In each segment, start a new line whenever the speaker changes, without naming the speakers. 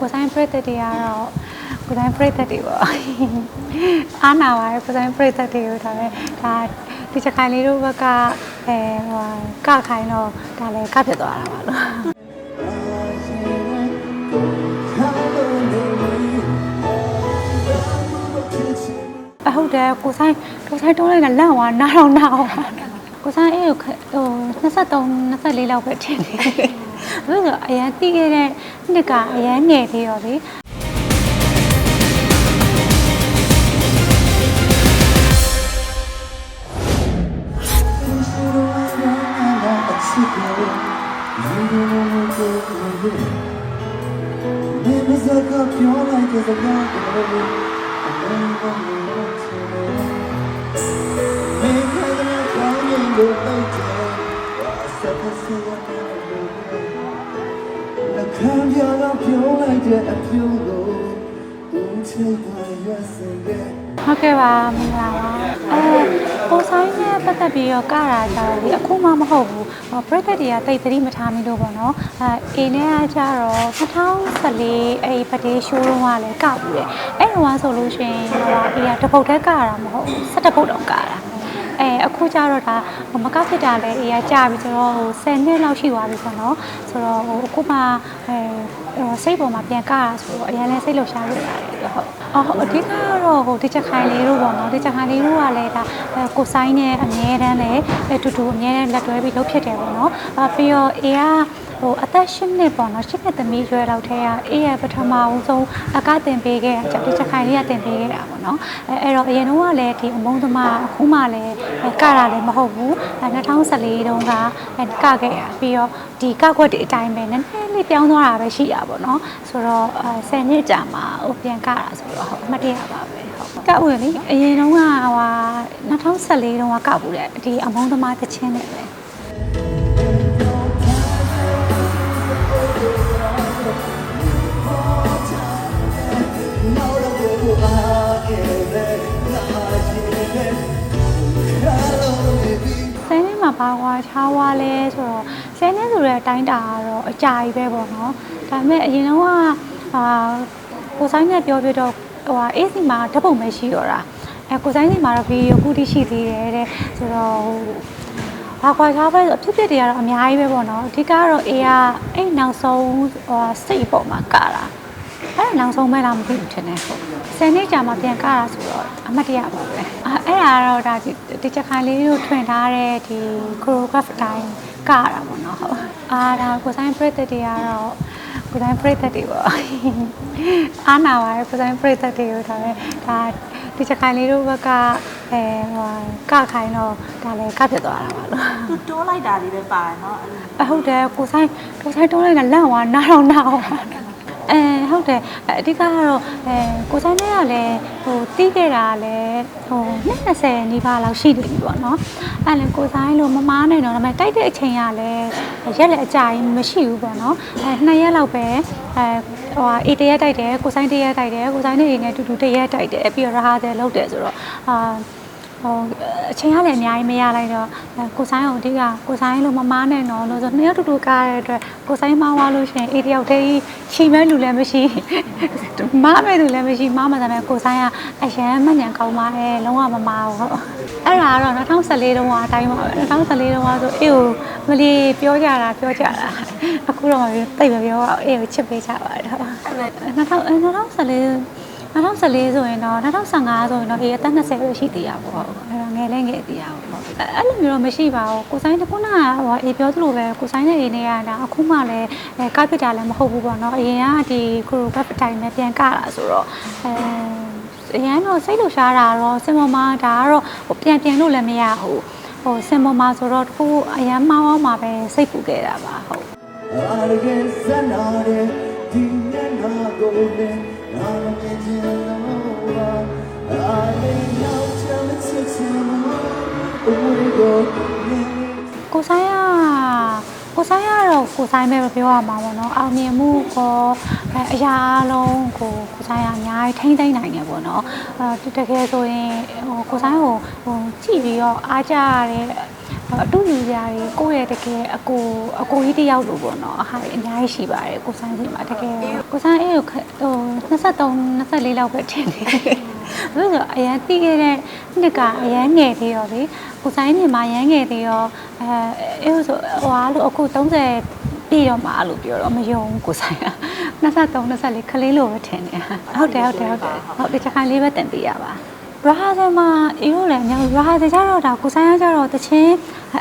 ကိုဆိုင်ပရိသတ်တွေကတော့ကိုဆိုင်ပရိသတ်တွေပေါ့အားနာပါတယ်ကိုဆိုင်ပရိသတ်တွေကိုဒါလည်းဒါဒီချက်ခိုင်လေးတို့ဘက်ကအဲဟိုကခိုင်တော့ဒါလည်းကဖြစ်သွားတာပါလို့အဟုတ်တယ်ကိုဆိုင်ကိုဆိုင်တုံးလိုက်တာလန့်သွားနားတော့နားသွားကိုဆိုင်အေးဟို23 24လောက်ပဲထင်တယ် ဘယ်လိုအရင်တီးခဲ့တဲ့နှစ်ကအရင်ငယ်သေးရောလေ
နေမစကားပြောလိုက်တဲ့စကားကိုလည်းအမေကလည်းချင်တယ်။မေကလည်းကောင်းရင်လို့လိုက်တယ်။ဘာစကားစကားပြောလို့လဲ။ ခံပြတော့ပြောလိုက်တဲ့အပြုံးကိုဦးချိတ်ပါရစင်တဲ့
ဟုတ်ကဲ့ပါမင်္ဂလာပါအဲကိုဆိုင်နဲ့ပတ်သက်ပြီးတော့ကတာကြတော့ဒီအခုမှမဟုတ်ဘူးဟိုပရိသတ်တွေကတိတ်သတိမထားမိလို့ပေါ့နော်အဲအေနဲ့ကကြတော့2014အဲ့ပတေးရှိုးတုန်းကလည်းကဘူးတယ်အဲ့တုန်းကဆိုလို့ရှိရင်ဟိုအေကတပုတ်တည်းကတာမဟုတ်ဘူး17ပုတ်တော့ကတာ အဲအခုကျတော့ဒါမကဖြစ်တာလဲအေးရကြာပြီဆိုတော့ဟို10နှစ်လောက်ရှိသွားပြီပေါ့နော်ဆိုတော့ဟိုအခုမှအဲဟိုစိတ်ပေါ်မှာပြန်ကတာဆိုတော့အရင်လဲစိတ်လှုပ်ရှားလို့ရတယ်ဟုတ်အော်အဓိကကတော့ဟိုဒီချက်ခိုင်လေးတို့ပေါ့နော်ဒီချက်ခိုင်လေးတို့ကလည်းဒါအဲကိုဆိုင်နဲ့အမြဲတမ်းလည်းအတူတူအမြဲတမ်းလက်တွဲပြီးလုပ်ဖြစ်တယ်ပေါ့နော်အပြီးတော့အေးက ဟိုအသက်၈နှစ်ပေါ့နော်၈နှစ်သမီးရွယ်လောက်ထဲကအေးရပထမဦးဆုံးအကတင်ပေးခဲ့တာကြောင့်ဒီချက်ခိုင်လေးကတင်ပေးခဲ့တာပေါ့နော်အဲအဲ့တော့အရင်တော့ကလည်းဒီအမုန်းသမားအခုမှလည်းကတာလည်းမဟုတ်ဘူးအဲ2014တုန်းကအဲကခဲ့ရပြီးတော့ဒီကကွက်တွေအတိုင်းပဲနည်းနည်းလေးပြောင်းသွားတာပဲရှိတာပေါ့နော်ဆိုတော့အဲ10နှစ်ကြာမှဟိုပြန်ကတာဆိုတော့ဟုတ်အမှတ်တရပါပဲဟုတ်ကဝင်လေအရင်တုန်းကဟို2014တုန်းကကဘူးတဲ့ဒီအမုန်းသမားတချင်းနဲ့ပဲ ဘာကွာချားွားလဲဆိုတော့ဆယ်နှစ်ဆိုတဲ့အတိုင်းတာကတော့အကြာကြီးပဲပေါ့နော်ဒါပေမဲ့အရင်တော့ကအာကိုဆိုင်နဲ့ပြောပြတော့ဟိုဟာအေးစီမှာဓာတ်ပုံပဲရှိတော့တာအဲကိုဆိုင်စီမှာတော့ဗီဒီယိုကူတိရှိသေးတယ်တဲ့ဆိုတော့ဟိုဘာကွာချားပဲဆိုအဖြစ်ဖြစ်တွေကတော့အများကြီးပဲပေါ့နော်အဓိကတော့အေးကအဲ့နောက်ဆုံးဟိုစိတ်ပေါ်မှာကတာအဲ့ဒါနောက်ဆုံးပဲလားမသိဘူးထင်တယ်ဟုတ်ဆယ်နှစ်ကြာမှပြန်ကတာဆိုတော့အမှတ်တရပါပဲအဲ့အဲ့ဒါတော့ဒါ တီချာခိုင်လေးတို့ထွင်ထားတဲ့ဒီ choreograph တိုင်းကတာပေါ့နော်ဟုတ်အာဒါကိုဆိုင်ပရိသတ်တွေကတော့ကိုဆိုင်ပရိသတ်တွေပေါ့အာနာပါတယ်ကိုဆိုင်ပရိသတ်တွေကိုဒါပဲဒါတီချာခိုင်လေးတို့ဘက်ကအဲဟိုကခိုင်တော့ဒါလည်းကဖြစ်သွားတာပါလို့
သူတိုးလိုက်တာတွေပဲပါတယ်
နော်ဟုတ်တယ်ကိုဆိုင်ကိုဆိုင်တိုးလိုက်တာလန့်သွားနားတော့နားအောင် အဲဟုတ်တယ်အဓိကကတော့အဲကိုဆိုင်နဲ့ကလည်းဟိုတီးခဲ့တာကလည်းဟို20နီးပါးလောက်ရှိနေပြီပေါ့နော်အဲ့လည်းကိုဆိုင်လို့မမားနိုင်တော့ဒါပေမဲ့တိုက်တဲ့အချိန်ကလည်းရက်လည်းအကြာကြီးမရှိဘူးပေါ့နော်အဲနှစ်ရက်လောက်ပဲအဲဟိုဟာအေးတရက်တိုက်တယ်ကိုဆိုင်တရက်တိုက်တယ်ကိုဆိုင်နဲ့အေးနဲ့တူတူတရက်တိုက်တယ်ပြီးတော့ရဟာတယ်လုပ်တယ်ဆိုတော့အာ ဟိုအချိန်ကလည်းအများကြီးမရလိုက်တော့အဲကိုဆိုင်ကိုအဓိကကိုဆိုင်လို့မမားနဲ့တော့လို့ဆိုနှစ်ယောက်တူတူကားရတဲ့အတွက်ကိုဆိုင်မောင်းသွားလို့ရှိရင်အေးတယောက်တည်းချီမဲ့လူလည်းမရှိမားမဲ့လူလည်းမရှိမားမှသာမဲ့ကိုဆိုင်ကအရန်မှညံကောင်းပါတယ်လုံးဝမမားဘူးဟုတ်အဲ့ဒါကတော့2014တုန်းကအတိုင်းပါပဲ2014တုန်းကဆိုအေးကိုမလီပြောကြတာပြောကြတာအခုတော့မပြောတိတ်မပြောတော့အေးကိုချစ်ပေးကြပါတယ်ဟုတ်2000 2014 2014ဆိုရင်တော့2015ဆိုရင်တော့အေးအသက်20ပဲရှိသေးရပါဘောအဲ့တော့ငယ်လဲငယ်သေးရပါဘောအဲ့လိုမျိုးတော့မရှိပါဘူးကိုဆိုင်တခုနကဟိုအေးပြောသလိုပဲကိုဆိုင်နဲ့အေးနေရတာအခုမှလည်းအဲကပစ်တာလည်းမဟုတ်ဘူးပေါ့နော်အရင်ကဒီကိုရိုကပ်တိုင်းနဲ့ပြန်ကတာဆိုတော့အဲအရင်တော့စိတ်လှရှားတာတော့စင်ပေါ်မှာဒါကတော့ဟိုပြန်ပြန်လို့လည်းမရဘူးဟိုစင်ပေါ်မှာဆိုတော့တခုအရန်မောင်းအောင်မှာပဲစိတ်ပူခဲ့တာပါဟုတ်
အားလည်းစနာတဲ့ဒီနေ့ငါ ကိုလည်းငါမမြင်ချင်တော့ပါအားလည်းနောက်ချင်ချစ်ချင်ဦးကိုနေ
ကိုဆိုင်ကကိုဆိုင်ကတော့ကိုဆိုင်ပဲပြောရမှာပေါ့နော်အောင်မြင်မှုကောအဲအရာအလုံးကိုကိုဆိုင်ကအများကြီးထိမ့်သိမ့်နိုင်တယ်ပေါ့နော်အဲတကယ်ဆိုရင်ဟိုကိုဆိုင်ကိုဟိုကြည့်ပြီးတော့အားကြရတဲ့ အတူယူကြတွေကိုယ့်ရဲ့တကယ်အကိုအကိုကြီးတယောက်လိုပေါ့နော်အဟာတွေအများကြီးရှိပါတယ်ကိုဆိုင်စီမှာတကယ်ကိုဆိုင်အေးကိုခဟို23 24လောက်ပဲထင်တယ်ဘယ်လိုဆိုအရင်တီးခဲ့တဲ့နှစ်ကအရင်ငယ်သေးရောလေကိုဆိုင်နေမှာရမ်းငယ်သေးရောအဲအေးလို့ဆိုဟိုအားလို့အခု30ပြည်တော့မှအဲ့လိုပြောတော့မယုံဘူးကိုဆိုင်က23 24ခလေးလိုပဲထင်တယ်ဟုတ်တယ်ဟုတ်တယ်ဟုတ်တယ်ဟုတ်ဒီချက်ခိုင်လေးပဲတင်ပေးရပါ ရာဟာဇယ်မှာအေးလို့လည်းညရာဟာဇယ်ကြတော့ဒါကိုဆိုင်ကကြတော့တချင်း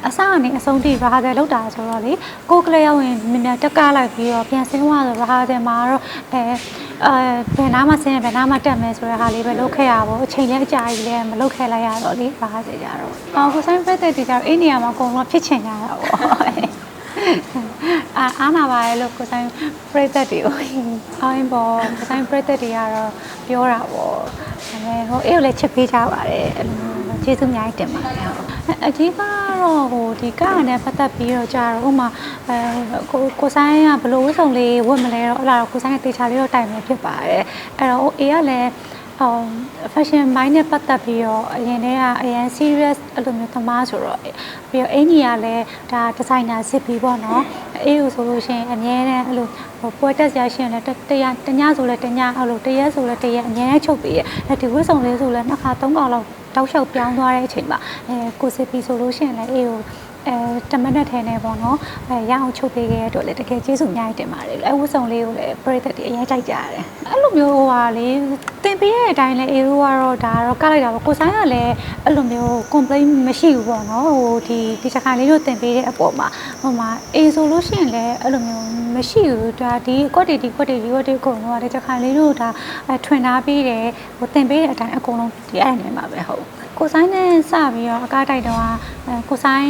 အစကနေအဆုံးထိရာဟာဇယ်လောက်တာဆိုတော့လေကိုကလေးရောက်ရင်မြင်မြင်တက်ကားလိုက်ပြီးတော့ပြန်ဆင်းသွားဆိုရာဟာဇယ်မှာတော့အဲအဲဘယ်နာမှဆင်းရဘယ်နာမှတက်မယ်ဆိုတဲ့ဟာလေးပဲလုပ်ခဲ့ရပါဘူးအချိန်လည်းအကြာကြီးလည်းမလုပ်ခဲ့လိုက်ရတော့လေရာဟာဇယ်ကြတော့အော်ကိုဆိုင်ဖက်တဲ့တီကြတော့အဲ့နေရာမှာအကုန်လုံးဖြစ်ချင်ကြတာပေါ့ အာအားနာပါရဲ့လို့ကိုဆိုင်ပြိသက်တွေကိုအောင်းပေါ်ကိုဆိုင်ပြိသက်တွေကတော့ပြောတာပေါ့ဒါပေမဲ့ဟိုအဲ့ကိုလည်းချစ်ပေးကြပါတယ်အဲ့လိုမျိုးကျေးဇူးအများကြီးတင်ပါတယ်ဟုတ်အဓိကတော့ဟိုဒီကားနဲ့ပတ်သက်ပြီးတော့ကြာတော့ဥမာအဲကိုကိုဆိုင်ကဘလို့ဝတ်စုံလေးဝတ်မလဲတော့အဲ့ဒါတော့ကိုဆိုင်ကတေချာလေးတော့တိုင်မယ်ဖြစ်ပါတယ်အဲ့တော့အေးကလည်း ဟို fashion mind နဲ့ပတ်သက်ပြီးတော့အရင်တည်းကအရင် serious အဲ့လိုမျိုးသမားဆိုတော့ပြီးတော့အင်ကြီးကလည်းဒါ designer စစ်ပြီးပေါ့နော်အေးကိုဆိုလို့ရှိရင်အများနဲ့အဲ့လိုဟိုပွဲတက်စရာရှိရင်လည်းတရတညဆိုလည်းတညအဲ့လိုတရက်ဆိုလည်းတရက်အများနဲ့ချုပ်ပေးရအဲ့ဒီဝတ်စုံလေးဆိုလည်းနှစ်ခါသုံးခါလောက်တောက်လျှောက်ပြောင်းသွားတဲ့အချိန်မှာအဲကိုစစ်ပြီးဆိုလို့ရှိရင်လည်းအေးကို အဲတမနက်ထဲနေပေါ့နော်အဲရအောင်ချုပ်ပေးခဲ့ရတော့လေတကယ်ကျေးဇူးအများကြီးတင်ပါတယ်အဲဝတ်စုံလေးကိုလည်းပရိသတ်တွေအရင်ကြိုက်ကြတယ်အဲ့လိုမျိုးဟိုဟာလေတင်ပေးတဲ့အတိုင်းလည်းအေတို့ကတော့ဒါကတော့ကလိုက်တာပေါ့ကိုဆိုင်ကလည်းအဲ့လိုမျိုး complaint မရှိဘူးပေါ့နော်ဟိုဒီဒီချက်ခိုင်လေးတို့တင်ပေးတဲ့အပေါ်မှာဟိုမှာအေဆိုလို့ရှိရင်လည်းအဲ့လိုမျိုး မရှိဘူးဒါဒီကွက်တီဒီကွက်တီဒီကွက်တီအကုန်လုံးကဒီချက်ခိုင်လေးတို့ဒါထွင်ထားပေးတယ်ဟိုတင်ပေးတဲ့အတိုင်းအကုန်လုံးဒီအဲ့နေမှာပဲဟုတ်ကိုဆိုင်နဲ့စပြီးတော့အကားတိုက်တော့ကိုဆိုင်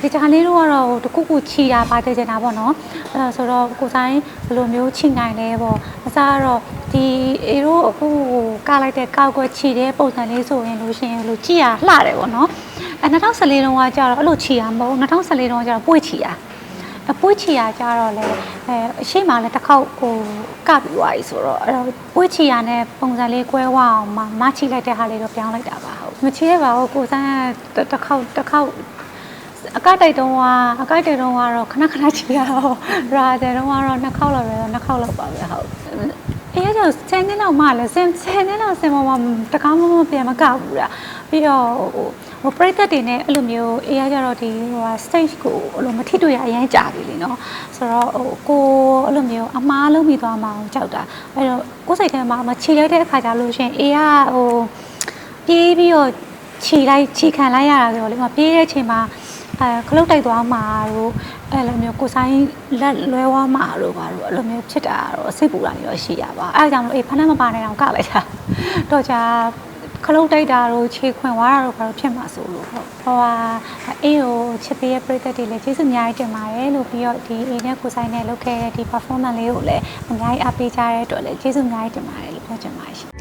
ဒီချာလေးတို့ကတော့တခုခုခြီတာပါတည်နေတာပေါ့နော်အဲဆိုတော့ကိုဆိုင်ဘယ်လိုမျိုးခြီနိုင်လဲပေါ့အစားကတော့ဒီအေတို့အခုကားလိုက်တဲ့ကောက်ကွက်ခြီတဲ့ပုံစံလေးဆိုရင်လို့ရှိရင်လို့ကြည့်ရလှတယ်ပေါ့နော်အဲ2014တုန်းကကျတော့အဲ့လိုခြီရမဟုတ်2014တုန်းကကျတော့ပွေ့ခြီရ အပွေ့ချီရကြတော့လေအဲအရှိမလည်းတစ်ခေါက်ဟိုကပ်ပြီးသွားပြီဆိုတော့အဲ့တော့ပွေ့ချီရနဲ့ပုံစံလေးကွဲဝအောင်မမချီလိုက်တဲ့ဟာလေးတော့ပြောင်းလိုက်တာပါဟုတ်မချီရပါဘူးကိုစမ်းကတစ်ခေါက်တစ်ခေါက်အကတိုက်တုံးကအကတိုက်တုံးကတော့ခဏခဏချီရတော့ရာတယ်တုံးကတော့နှစ်ခေါက်လောက်ပဲနှစ်ခေါက်လောက်ပါပဲဟုတ် အဲကြောင့်10နှစ်လောက်မှလည်း10 10နှစ်လောက်10ပေါ်မှာတကောင်းမမပြန်မကောက်ဘူးလားပြီးတော့ဟိုဟိုပရိသတ်တွေနဲ့အဲ့လိုမျိုးအဲရကြတော့ဒီဟို stage ကိုအဲ့လိုမထိတွေ့ရအရင်ကြာပြီလीနော်ဆိုတော့ဟိုကိုအဲ့လိုမျိုးအမားလုံးပြီးသွားမှအောင်ကြောက်တာအဲ့တော့ကိုယ်စိတ်ထဲမှာမခြေလိုက်တဲ့အခါကျလို့ရှင်အဲကဟိုပြေးပြီးတော့ခြေလိုက်ခြေခံလိုက်ရတာဆိုတော့လေမပြေးတဲ့အချိန်မှာ အဲခလုတ်တိုက်သွားမှာတို့အဲ့လိုမျိုးကိုဆိုင်လက်လွဲဝါမှာတို့ပါတို့အဲ့လိုမျိုးဖြစ်တာတော့စိတ်ပူတာနေတော့ရှိရပါအဲ့ဒါကြောင့်မလို့အေးဖမ်းမပါနေအောင်ကလိုက်တာတော့ကြာခလုတ်တိုက်တာတို့ခြေခွင်သွားတာတို့ဘာလို့ဖြစ်မှာဆိုလို့ဟုတ်ဟိုဟာအေးကိုချစ်ပေးရဲ့ပရိသတ်တွေလည်းကျေးဇူးအများကြီးတင်ပါတယ်လို့ပြီးတော့ဒီအေးနဲ့ကိုဆိုင်နဲ့လုပ်ခဲ့တဲ့ဒီ performance လေးကိုလည်းအများကြီးအားပေးကြတဲ့အတွက်လည်းကျေးဇူးအများကြီးတင်ပါတယ်လို့ပြောချင်ပါတယ်ရှင်